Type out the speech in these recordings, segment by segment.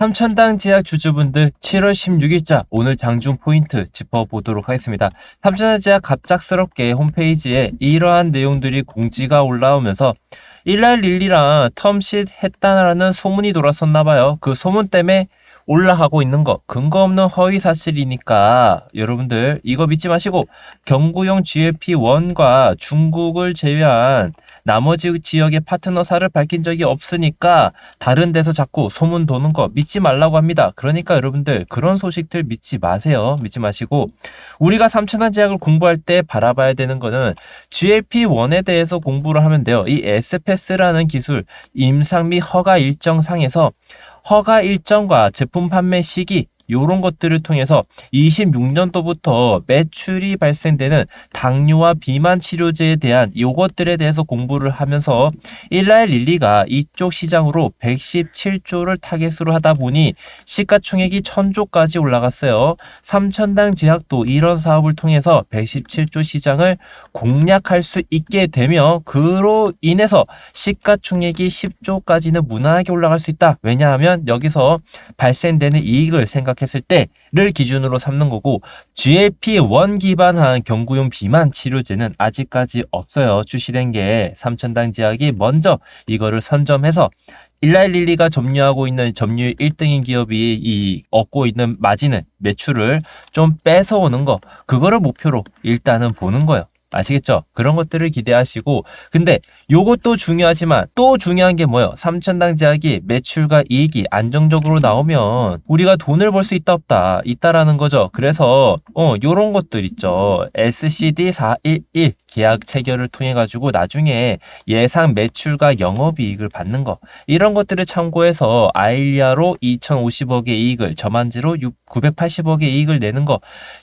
삼천당 제약 주주분들 7월 16일자 오늘 장중 포인트 짚어보도록 하겠습니다. 삼천당 제약 갑작스럽게 홈페이지에 이러한 내용들이 공지가 올라오면서 일날 릴리랑 텀쉿 했다라는 소문이 돌았었나봐요. 그 소문 때문에 올라가고 있는 거 근거 없는 허위 사실이니까 여러분들 이거 믿지 마시고 경구용 GLP-1과 중국을 제외한 나머지 지역의 파트너사를 밝힌 적이 없으니까 다른 데서 자꾸 소문 도는 거 믿지 말라고 합니다. 그러니까 여러분들 그런 소식들 믿지 마세요. 믿지 마시고 우리가 삼천원 제약을 공부할 때 바라봐야 되는 거는 GLP-1에 대해서 공부를 하면 돼요. 이 에스페스라는 기술 임상 및 허가 일정상에서 허가 일정과 제품 판매 시기 요런 것들을 통해서 26년도부터 매출이 발생되는 당뇨와 비만 치료제에 대한 요것들에 대해서 공부를 하면서 일라의 릴리가 이쪽 시장으로 117조를 타겟으로 하다 보니 시가총액이 1000조까지 올라갔어요. 3천당 제약도 이런 사업을 통해서 117조 시장을 공략할 수 있게 되며 그로 인해서 시가총액이 10조까지는 무난하게 올라갈 수 있다. 왜냐하면 여기서 발생되는 이익을 생각 했을 때를 기준으로 삼는 거고 GLP-1 기반한 경구용 비만 치료제는 아직까지 없어요. 출시된 게 삼천당 제약이 먼저 이거를 선점해서 일라일릴리가 점유하고 있는 점유율 1등인 기업이 이 얻고 있는 마진을 매출을 좀 뺏어오는 거 그거를 목표로 일단은 보는 거예요. 아시겠죠? 그런 것들을 기대하시고 근데 요것도 중요하지만 또 중요한 게 뭐예요? 삼천당 제약이 매출과 이익이 안정적으로 나오면 우리가 돈을 벌 수 있다 없다 있다라는 거죠. 그래서 어 요런 것들 있죠. SCD 411 계약 체결을 통해 가지고 나중에 예상 매출과 영업이익을 받는 것 이런 것들을 참고해서 아일리아로 2,050억의 이익을 저만지로 980억의 이익을 내는 것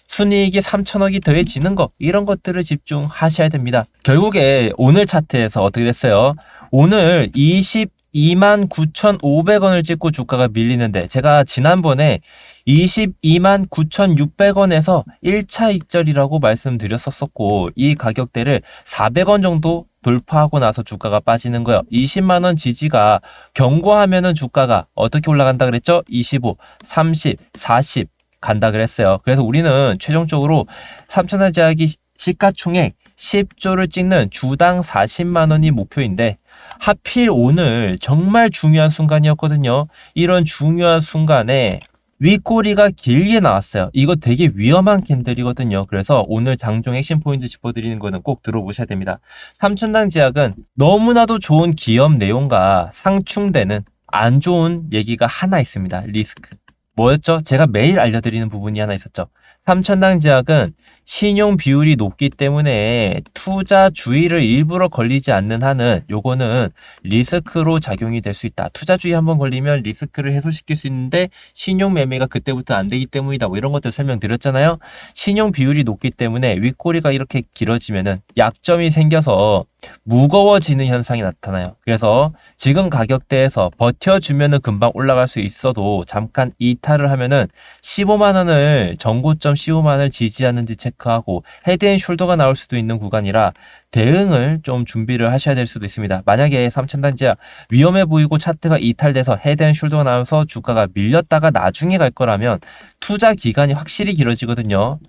순이익이 3천억이 더해지는 것 이런 것들을 집중하셔야 됩니다. 결국에 오늘 차트에서 어떻게 됐어요? 오늘 20 29,500원을 찍고 주가가 밀리는데 제가 지난번에 229,600원에서 1차 익절이라고 말씀드렸었고 이 가격대를 400원 정도 돌파하고 나서 주가가 빠지는 거예요. 20만 원 지지가 경고하면은 주가가 어떻게 올라간다 그랬죠? 25, 30, 40 간다 그랬어요. 그래서 우리는 최종적으로 3천원 제약이 시가총액 10조를 찍는 주당 40만 원이 목표인데 하필 오늘 정말 중요한 순간이었거든요. 이런 중요한 순간에 윗꼬리가 길게 나왔어요. 이거 되게 위험한 캔들이거든요. 그래서 오늘 장중 핵심 포인트 짚어드리는 거는 꼭 들어보셔야 됩니다. 삼천당 제약은 너무나도 좋은 기업 내용과 상충되는 안 좋은 얘기가 하나 있습니다. 리스크. 뭐였죠? 제가 매일 알려드리는 부분이 하나 있었죠. 삼천당 제약은 신용 비율이 높기 때문에 투자 주의를 일부러 걸리지 않는 한은 요거는 리스크로 작용이 될 수 있다. 투자 주의 한번 걸리면 리스크를 해소시킬 수 있는데 신용 매매가 그때부터 안 되기 때문이다. 뭐 이런 것들 설명드렸잖아요. 신용 비율이 높기 때문에 윗꼬리가 이렇게 길어지면은 약점이 생겨서 무거워지는 현상이 나타나요. 그래서 지금 가격대에서 버텨주면은 금방 올라갈 수 있어도 잠깐 이탈을 하면은 15만 원을 전고점 15만 원을 지지하는지 체크 하고 헤드앤숄더가 나올 수도 있는 구간이라 대응을 좀 준비를 하셔야 될 수도 있습니다. 만약에 3천 단지야 위험해 보이고 차트가 이탈돼서 헤드앤숄더가 나와서 주가가 밀렸다가 나중에 갈 거라면 투자 기간이 확실히 길어지거든요.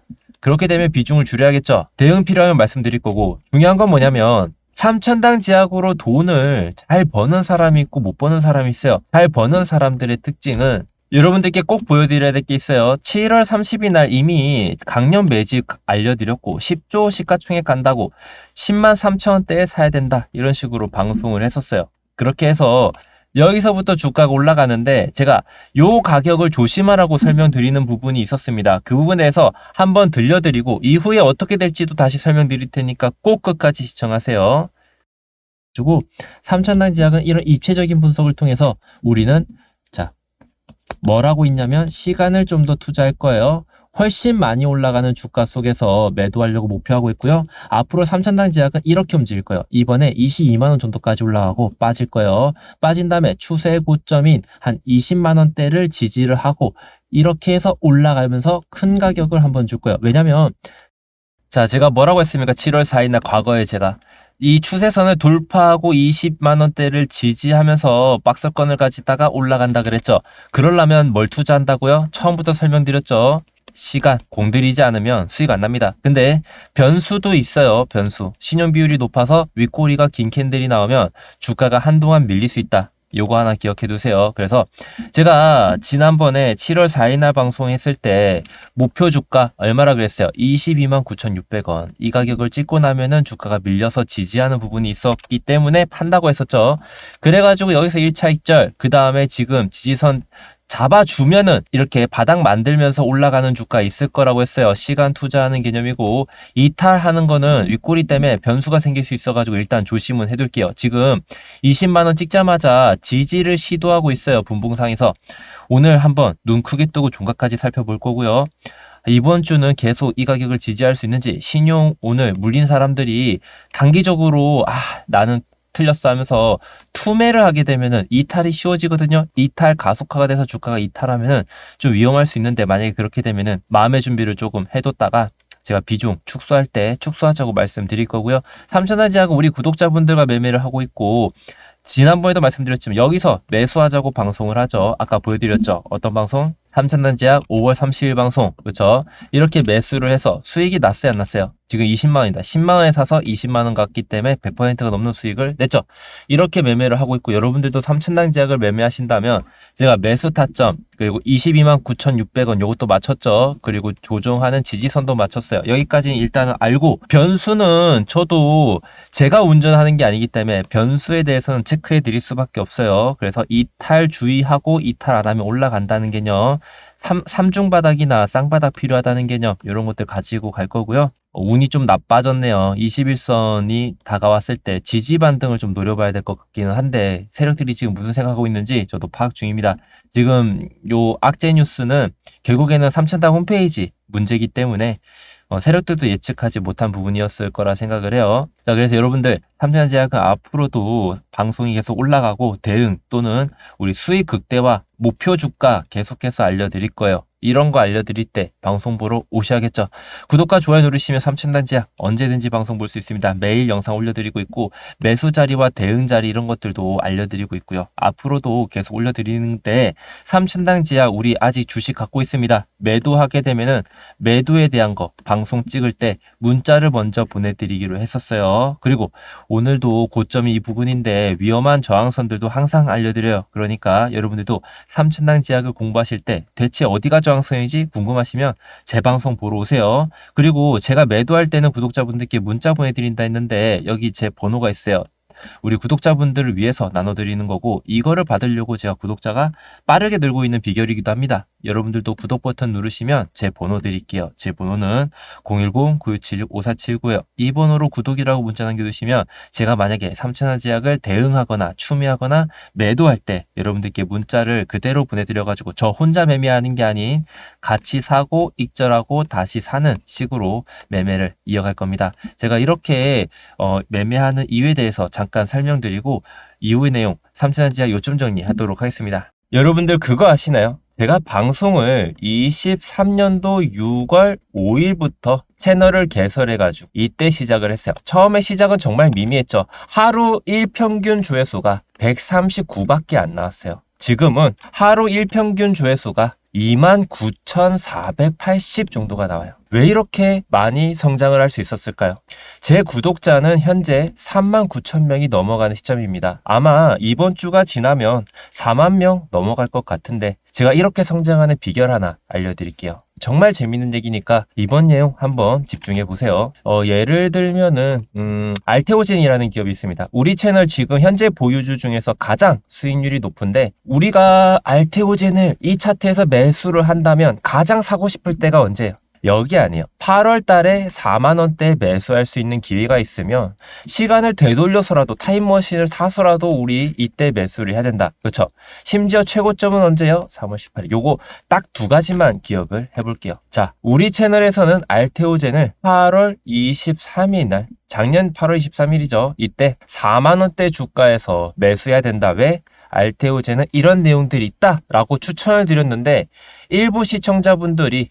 그렇게 되면 비중을 줄여야겠죠. 대응 필요하면 말씀드릴 거고 중요한 건 뭐냐면 3천당 제약으로 돈을 잘 버는 사람이 있고 못 버는 사람이 있어요. 잘 버는 사람들의 특징은 여러분들께 꼭 보여드려야 될 게 있어요. 7월 30일 날 이미 강연 매집 알려드렸고 10조 시가총액 간다고 10만 3천 원대에 사야 된다 이런 식으로 방송을 했었어요. 그렇게 해서 여기서부터 주가가 올라가는데 제가 요 가격을 조심하라고 설명드리는 부분이 있었습니다. 그 부분에서 한번 들려드리고 이후에 어떻게 될지도 다시 설명드릴 테니까 꼭 끝까지 시청하세요. 주고 삼천당 제약은 이런 입체적인 분석을 통해서 우리는 자 뭐라고 있냐면 시간을 좀 더 투자할 거예요. 훨씬 많이 올라가는 주가 속에서 매도하려고 목표하고 있고요. 앞으로 3천당 제약은 이렇게 움직일 거예요. 이번에 22만 원 정도까지 올라가고 빠질 거예요. 빠진 다음에 추세 고점인 한 20만 원대를 지지를 하고 이렇게 해서 올라가면서 큰 가격을 한번 줄 거예요. 왜냐면 자 제가 뭐라고 했습니까? 7월 4일 날 과거에 제가 이 추세선을 돌파하고 20만 원대를 지지하면서 박스권을 가지다가 올라간다 그랬죠. 그러려면 뭘 투자한다고요? 처음부터 설명드렸죠. 시간 공들이지 않으면 수익 안 납니다. 근데 변수도 있어요. 변수. 신용 비율이 높아서 윗꼬리가 긴 캔들이 나오면 주가가 한동안 밀릴 수 있다. 요거 하나 기억해 두세요. 그래서 제가 지난번에 7월 4일 날 방송했을 때 목표 주가 얼마라 그랬어요? 22만 9,600원. 이 가격을 찍고 나면은 주가가 밀려서 지지하는 부분이 있었기 때문에 판다고 했었죠. 그래가지고 여기서 1차 익절, 그 다음에 지금 지지선 잡아주면은 이렇게 바닥 만들면서 올라가는 주가 있을 거라고 했어요. 시간 투자하는 개념이고 이탈하는 거는 윗꼬리 때문에 변수가 생길 수 있어가지고 일단 조심은 해둘게요. 지금 20만 원 찍자마자 지지를 시도하고 있어요. 분봉상에서 오늘 한번 눈 크게 뜨고 종가까지 살펴볼 거고요. 이번 주는 계속 이 가격을 지지할 수 있는지 신용 오늘 물린 사람들이 단기적으로 아 나는 틀렸어 하면서 투매를 하게 되면은 이탈이 쉬워지거든요. 이탈 가속화가 돼서 주가가 이탈하면은 좀 위험할 수 있는데 만약에 그렇게 되면은 마음의 준비를 조금 해뒀다가 제가 비중 축소할 때 축소하자고 말씀드릴 거고요. 삼천하지하고 우리 구독자분들과 매매를 하고 있고 지난번에도 말씀드렸지만 여기서 매수하자고 방송을 하죠. 아까 보여드렸죠. 어떤 방송? 삼천단지약 5월 30일 방송 그렇죠 이렇게 매수를 해서 수익이 났어요 안 났어요 지금 20만 원이다. 10만 원에 사서 20만 원 갔기 때문에 100%가 넘는 수익을 냈죠. 이렇게 매매를 하고 있고 여러분들도 삼천단지약을 매매하신다면 제가 매수 타점 그리고 22만 9,600원 요것도 맞췄죠. 그리고 조정하는 지지선도 맞췄어요. 여기까지는 일단은 알고 변수는 저도 제가 운전하는 게 아니기 때문에 변수에 대해서는 체크해 드릴 수밖에 없어요. 그래서 이탈 주의하고 이탈 안 하면 올라간다는 개념 삼, 삼중 바닥이나 쌍바닥 필요하다는 개념 이런 것들 가지고 갈 거고요. 어, 운이 좀 나빠졌네요. 21선이 다가왔을 때 지지 반 등을 좀 노려봐야 될 것 같기는 한데 세력들이 지금 무슨 생각하고 있는지 저도 파악 중입니다. 지금 요 악재 뉴스는 결국에는 삼천당 홈페이지 문제이기 때문에 어, 세력들도 예측하지 못한 부분이었을 거라 생각을 해요. 자, 그래서 여러분들 삼천제약은 앞으로도 방송이 계속 올라가고 대응 또는 우리 수익 극대화 목표 주가 계속해서 알려드릴 거예요. 이런 거 알려드릴 때 방송 보러 오셔야겠죠. 구독과 좋아요 누르시면 삼천단지약 언제든지 방송 볼 수 있습니다. 매일 영상 올려드리고 있고 매수 자리와 대응 자리 이런 것들도 알려드리고 있고요. 앞으로도 계속 올려드리는데 삼천단지약 우리 아직 주식 갖고 있습니다. 매도하게 되면은 매도에 대한 거 방송 찍을 때 문자를 먼저 보내드리기로 했었어요. 그리고 오늘도 고점이 이 부분인데 위험한 저항선들도 항상 알려드려요. 그러니까 여러분들도 삼천당지약을 공부하실 때 대체 어디가 저항선인지 궁금하시면 제 방송 보러 오세요. 그리고 제가 매도할 때는 구독자분들께 문자 보내드린다 했는데 여기 제 번호가 있어요. 우리 구독자분들을 위해서 나눠드리는 거고 이거를 받으려고 제가 구독자가 빠르게 늘고 있는 비결이기도 합니다. 여러분들도 구독 버튼 누르시면 제 번호 드릴게요. 제 번호는 010-9676-5479요. 이 번호로 구독이라고 문자 남겨두시면 제가 만약에 삼천원 제약을 대응하거나 추미하거나 매도할 때 여러분들께 문자를 그대로 보내드려가지고 저 혼자 매매하는 게 아닌 같이 사고 익절하고 다시 사는 식으로 매매를 이어갈 겁니다. 제가 이렇게 어, 매매하는 이유에 대해서 잠깐 설명드리고 이후의 내용 삼천원 제약 요점 정리하도록 하겠습니다. 여러분들 그거 아시나요? 제가 방송을 23년도 6월 5일부터 채널을 개설해가지고 이때 시작을 했어요. 처음에 시작은 정말 미미했죠. 하루 1평균 조회수가 139밖에 안 나왔어요. 지금은 하루 1평균 조회수가 29,480 정도가 나와요. 왜 이렇게 많이 성장을 할 수 있었을까요? 제 구독자는 현재 3만 9천 명이 넘어가는 시점입니다. 아마 이번 주가 지나면 4만 명 넘어갈 것 같은데 제가 이렇게 성장하는 비결 하나 알려드릴게요. 정말 재밌는 얘기니까 이번 내용 한번 집중해 보세요. 어, 예를 들면은 음, 알테오젠이라는 기업이 있습니다. 우리 채널 지금 현재 보유주 중에서 가장 수익률이 높은데 우리가 알테오젠을 이 차트에서 매수를 한다면 가장 사고 싶을 때가 언제예요? 여기 아니에요. 8월 달에 4만 원대 매수할 수 있는 기회가 있으면 시간을 되돌려서라도 타임머신을 타서라도 우리 이때 매수를 해야 된다. 그렇죠? 심지어 최고점은 언제요? 3월 18일. 요거 딱 두 가지만 기억을 해 볼게요. 자, 우리 채널에서는 알테오젠을 8월 23일 날 작년 8월 23일이죠. 이때 4만 원대 주가에서 매수해야 된다. 왜? 알테오젠은 이런 내용들이 있다라고 추천을 드렸는데 일부 시청자분들이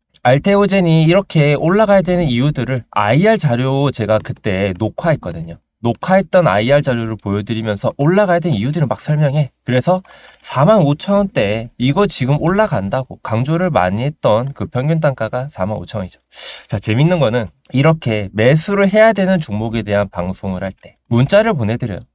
알테오젠이 이렇게 올라가야 되는 이유들을 IR 자료 제가 그때 녹화했거든요. 녹화했던 IR 자료를 보여드리면서 올라가야 되는 이유들을 막 설명해. 그래서 45,000원대 이거 지금 올라간다고 강조를 많이 했던 그 평균 단가가 45,000원이죠. 자, 재밌는 거는 이렇게 매수를 해야 되는 종목에 대한 방송을 할 때 문자를 보내드려요.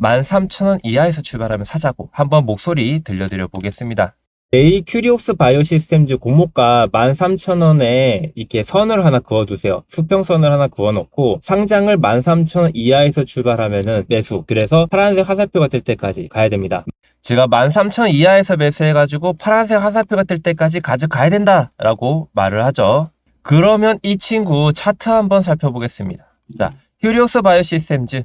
13,000원 이하에서 출발하면 사자고 한번 목소리 들려드려 보겠습니다. A 큐리옥스 바이오 시스템즈 공모가 13,000원에 이렇게 선을 하나 그어두세요. 수평선을 하나 그어놓고 상장을 13,000원 이하에서 출발하면은 매수. 그래서 파란색 화살표가 뜰 때까지 가야 됩니다. 제가 13,000원 이하에서 매수해가지고 파란색 화살표가 뜰 때까지 가져가야 된다라고 말을 하죠. 그러면 이 친구 차트 한번 살펴보겠습니다. 자, 큐리옥스 바이오 시스템즈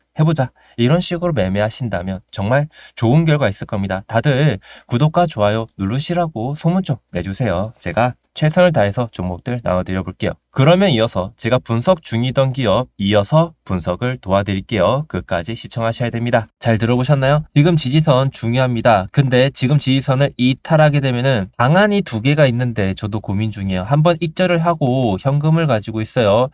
해보자. 이런 식으로 매매하신다면 정말 좋은 결과 있을 겁니다. 다들 구독과 좋아요 누르시라고 소문 좀 내주세요. 제가 최선을 다해서 종목들 나눠드려 볼게요. 그러면 이어서 제가 분석 중이던 기업 이어서 분석을 도와드릴게요. 끝까지 시청하셔야 됩니다. 잘 들어보셨나요? 지금 지지선 중요합니다. 근데 지금 지지선을 이탈하게 되면은 방안이 두 개가 있는데 저도 고민 중이에요. 한번 익절을 하고 현금을 가지고 있어요.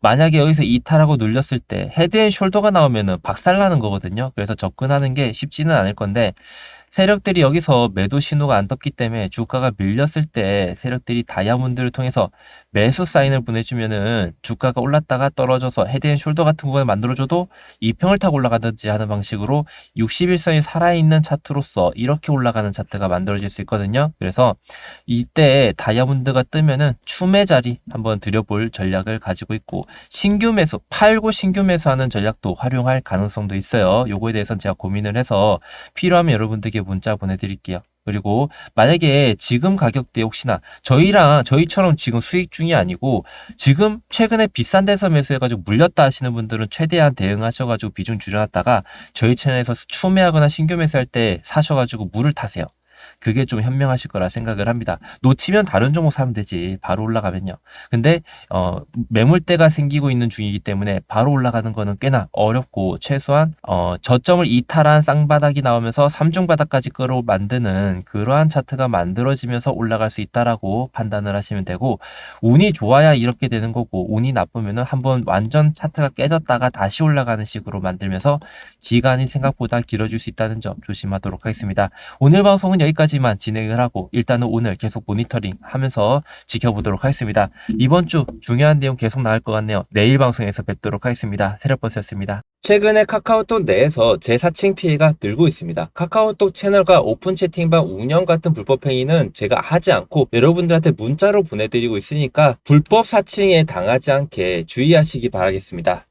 만약에 여기서 이탈하고 눌렸을 때 헤드앤 숄더가 나오면은 박살나는 거거든요. 그래서 접근하는 게 쉽지는 않을 건데 세력들이 여기서 매도 신호가 안 떴기 때문에 주가가 밀렸을 때 세력들이 다이아몬드를 통해서 매수 사인을 보내주면은 주가가 올랐다가 떨어져서 헤드앤숄더 같은 부분을 만들어줘도 이 평을 타고 올라가든지 하는 방식으로 61선이 살아있는 차트로서 이렇게 올라가는 차트가 만들어질 수 있거든요. 그래서 이때 다이아몬드가 뜨면은 추매 자리 한번 들여볼 전략을 가지고 있고 신규 매수 팔고 신규 매수하는 전략도 활용할 가능성도 있어요. 요거에 대해서는 제가 고민을 해서 필요하면 여러분들께 문자 보내드릴게요. 그리고 만약에 지금 가격대 혹시나 저희랑 저희처럼 지금 수익 중이 아니고 지금 최근에 비싼 데서 매수해가지고 물렸다 하시는 분들은 최대한 대응하셔가지고 비중 줄여놨다가 저희 채널에서 추매하거나 신규 매수할 때 사셔가지고 물을 타세요. 그게 좀 현명하실 거라 생각을 합니다. 놓치면 다른 종목 사면 되지. 바로 올라가면요. 근데 어, 매물대가 생기고 있는 중이기 때문에 바로 올라가는 거는 꽤나 어렵고 최소한 어, 저점을 이탈한 쌍바닥이 나오면서 삼중바닥까지 끌어 만드는 그러한 차트가 만들어지면서 올라갈 수 있다라고 판단을 하시면 되고 운이 좋아야 이렇게 되는 거고 운이 나쁘면은 한번 완전 차트가 깨졌다가 다시 올라가는 식으로 만들면서 기간이 생각보다 길어질 수 있다는 점 조심하도록 하겠습니다. 오늘 방송은 여기 까지만 진행을 하고 일단은 오늘 계속 모니터링 하면서 지켜보도록 하겠습니다. 이번 주 중요한 내용 계속 나올 것 같네요. 내일 방송에서 뵙도록 하겠습니다. 세력버스였습니다. 최근에 카카오톡 내에서 제 사칭 피해가 늘고 있습니다. 카카오톡 채널과 오픈 채팅방 운영 같은 불법 행위는 제가 하지 않고 여러분들한테 문자로 보내드리고 있으니까 불법 사칭에 당하지 않게 주의하시기 바라겠습니다.